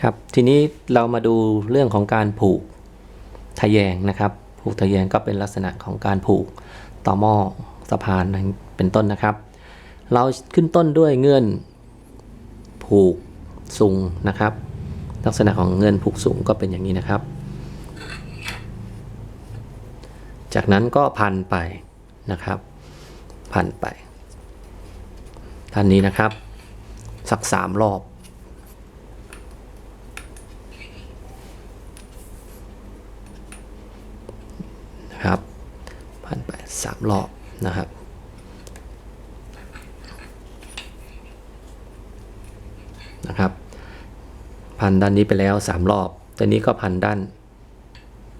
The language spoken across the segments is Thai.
ครับทีนี้เรามาดูเรื่องของการผูกทะแยงนะครับ ผูกทะแยงก็เป็นลักษณะของการผูกต่อหม้อสะพานเป็นต้นนะครับ เราขึ้นต้นด้วยเงื่อนผูกสูงนะครับ ลักษณะของเงื่อนผูกสูงก็เป็นอย่างนี้นะครับ จากนั้นก็พันไปนะครับ พันไปท่านนี้นะครับ สักสามรอบ นะครับพันไปสามรอบนะครับนะครับ พันด้านนี้ไปแล้วสามรอบตอนนี้ก็พันด้าน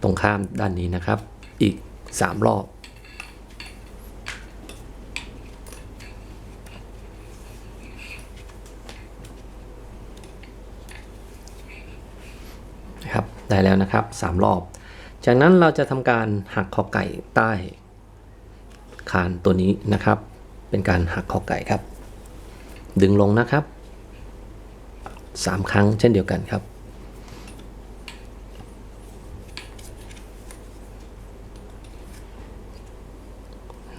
ตรงข้ามด้านนี้นะครับ อีกสามรอบ นะครับ ได้แล้วนะครับ 3 รอบ จากนั้นเราจะทำการหักคอไก่ใต้คานตัวนี้นะครับ เป็นการหักคอไก่ครับ ดึงลงนะครับ 3 ครั้งเช่นเดียวกันครับ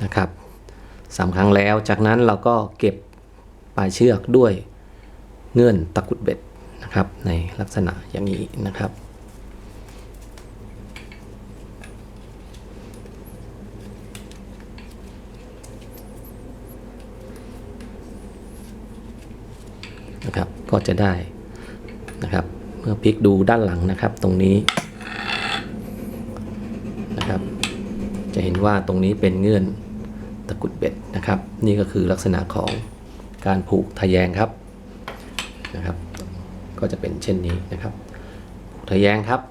นะครับสามครั้งแล้วจากนั้นเราก็เก็บปลายเชือกด้วยเงื่อนตะกุดเบ็ดนะครับ ในลักษณะอย่างนี้นะครับ นะครับ ก็จะได้นะครับ เมื่อพลิกดูด้านหลังนะครับ ตรงนี้นะครับ จะเห็นว่าตรงนี้เป็นเงื่อนตะกุดเบ็ดนะครับ นี่ก็คือลักษณะของการผูกทะแยงครับนะครับ ก็จะเป็นเช่นนี้นะครับ ผูกทะแยงครับ